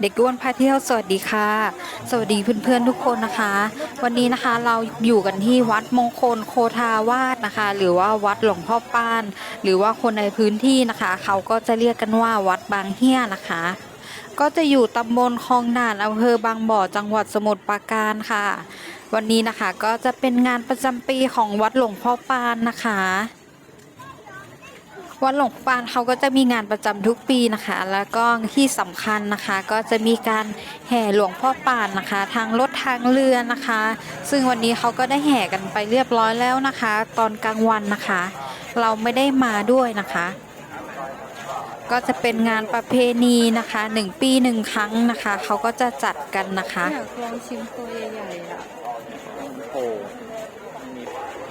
เด็กด้วนพาเที่ยวสวัสดีค่ะ สวัสดีเพื่อนๆทุกคนนะคะ วันนี้นะคะเราอยู่กันที่วัดมงคลโคทาวาสนะคะ หรือว่าวัดหลวงพ่อป้าน หรือว่าคนในพื้นที่นะคะ เขาก็จะเรียกกันว่าวัดบางเฮี้ยนะคะ ก็จะอยู่ตำบลคลองด่านอำเภอบางบ่อจังหวัดสมุทรปราการค่ะ วันนี้นะคะก็จะเป็นงานประจำปีของวัดหลวงพ่อปานนะคะ วัดหลงปานเขาก็จะมีงานประจำทุกปีนะคะ แล้วก็ที่สำคัญนะคะ ก็จะมีการแห่หลวงพ่อปานนะคะ ทางรถทางเรือนะคะ ซึ่งวันนี้เขาก็ได้แห่กันไปเรียบร้อยแล้วนะคะ ตอนกลางวันนะคะ เราไม่ได้มาด้วยนะคะ ก็จะเป็นงานประเพณีนะคะหนึ่งปีหนึ่งครั้งนะคะ เขาก็จะจัดกันนะคะอยากลองชิมตัวใหญ่ๆอะโอ้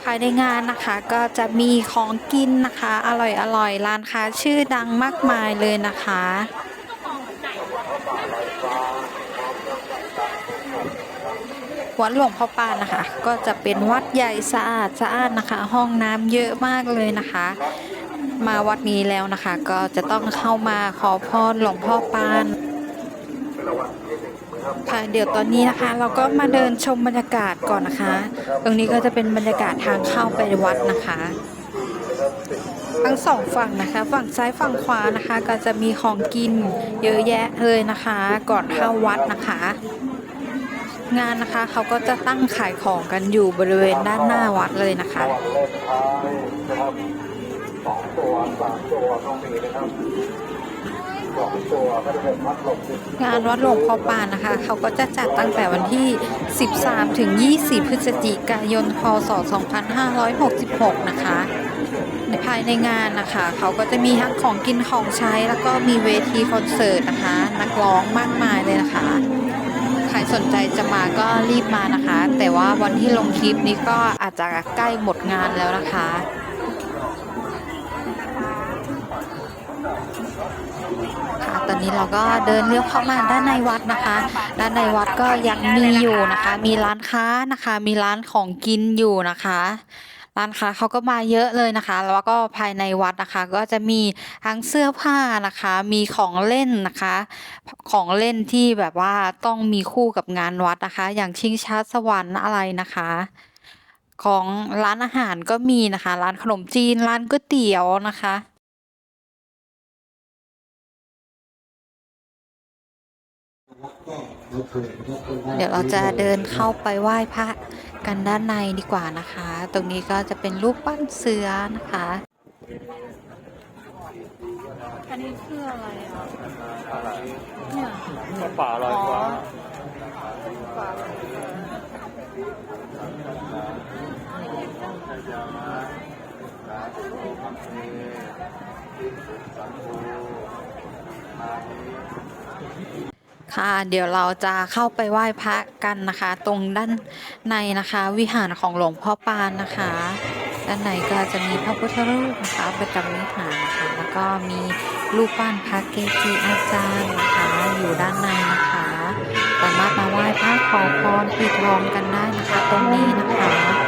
ภายในงานนะคะก็จะมีของกินนะคะ อร่อยอร่อยร้านค้าชื่อดังมากมายเลยนะคะ วัดหลวงพ่อปานนะคะ ก็จะเป็นวัดใหญ่สะอาดสะอาดนะคะ ห้องน้ำเยอะมากเลยนะคะ มาวัดนี้แล้วนะคะ ก็จะต้องเข้ามาขอพรหลวงพ่อปาน ค่ะเดี๋ยวตอนนี้นะคะเราก็มาเดินชมบรรยากาศก่อนนะคะ ตรงนี้ก็จะเป็นบรรยากาศทางเข้าไปวัดนะคะ ทั้งสองฝั่งนะคะ ฝั่งซ้ายฝั่งขวานะคะ ก็จะมีของกินเยอะแยะเลยนะคะ ก่อนเข้าวัดนะคะ งานนะคะเขาก็จะตั้งขายของกันอยู่บริเวณด้านหน้าวัดเลยนะคะสองตัวสามตัวต้องมีนะครับ งานวัดหลวงพ่อปานนะคะ เขาก็จะจัดตั้งแต่วันที่ 13 ถึง 20 พฤศจิกายน พศ 2566 นะคะในภายในงานนะคะ เขาก็จะมีทั้งของกินของใช้แล้วก็มีเวทีคอนเสิร์ตนะคะ นักร้องมากมายเลยนะคะ ใครสนใจจะมาก็รีบมานะคะ แต่ว่าวันที่ลงคลิปนี้ก็อาจจะใกล้หมดงานแล้วนะคะ ค่ะตอนนี้เราก็เดินเลี้ยวเข้ามาด้านในวัดนะคะ ด้านในวัดก็ยังมีอยู่นะคะ มีร้านค้านะคะ มีร้านของกินอยู่นะคะ ร้านค้าเขาก็มาเยอะเลยนะคะ แล้วก็ภายในวัดนะคะ ก็จะมีทั้งเสื้อผ้านะคะ มีของเล่นนะคะ ของเล่นที่แบบว่าต้องมีคู่กับงานวัดนะคะ อย่างชิงช้าสวรรค์อะไรนะคะของร้านอาหารก็มีนะคะ ร้านขนมจีน ร้านก๋วยเตี๋ยวนะคะ เดี๋ยวเราจะเดินเข้าไปไหว้พระกันด้านในดีกว่านะคะ ตรงนี้ก็จะเป็นรูปปั้นเสือนะคะ อันนี้คืออะไรอะเนี่ยก็ป่าลอยฟ้าปลา ค่ะเดี๋ยวเราจะเข้าไปไหว้พระกันนะคะ ตรงด้านในนะคะ วิหารของหลวงพ่อปานนะคะ ด้านในก็จะมีพระพุทธรูปนะคะประจำวิหารนะคะ แล้วก็มีรูปปั้นพระเกจิอาจารย์นะคะ อยู่ด้านในนะคะ สามารถมาไหว้พระขอพรปิดทองกันได้นะคะ ตรงนี้นะคะ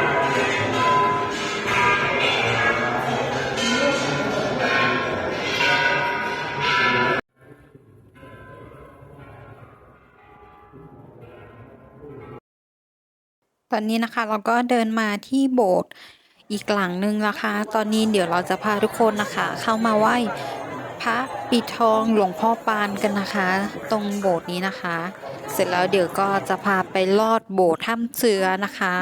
ตอนนี้นะคะเราก็เดินมาที่โบสถ์อีกหลังหนึ่งนะคะ ตอนนี้เดี๋ยวเราจะพาทุกคนนะคะ เข้ามาไหว้พระปิดทองหลวงพ่อปานกันนะคะ ตรงโบสถ์นี้นะคะ เสร็จแล้วเดี๋ยวก็จะพาไปลอดโบสถ์ถ้ำเสือนะคะ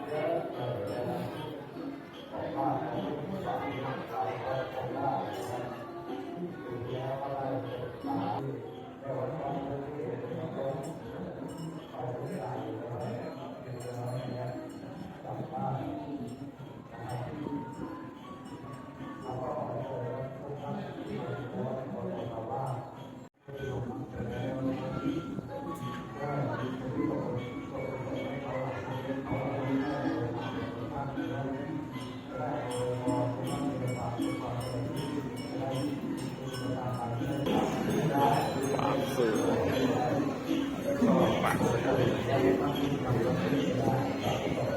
เよろしくお願いします。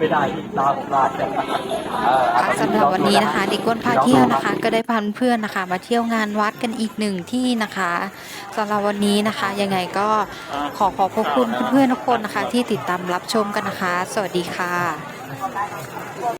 ไม่ได้ที่ตามราชการเอ่อค่ะสำหรับวันนี้นะคะเด็กก้นพาเที่ยวนะคะ ก็ได้พาเพื่อนๆนะคะ มาเที่ยวงานวัดกันอีกหนึ่งที่นะคะสำหรับวันนี้นะคะ ยังไงก็ขอขอบพระคุณเพื่อนๆทุกคนนะคะ ที่ติดตามรับชมกันนะคะ สวัสดีค่ะ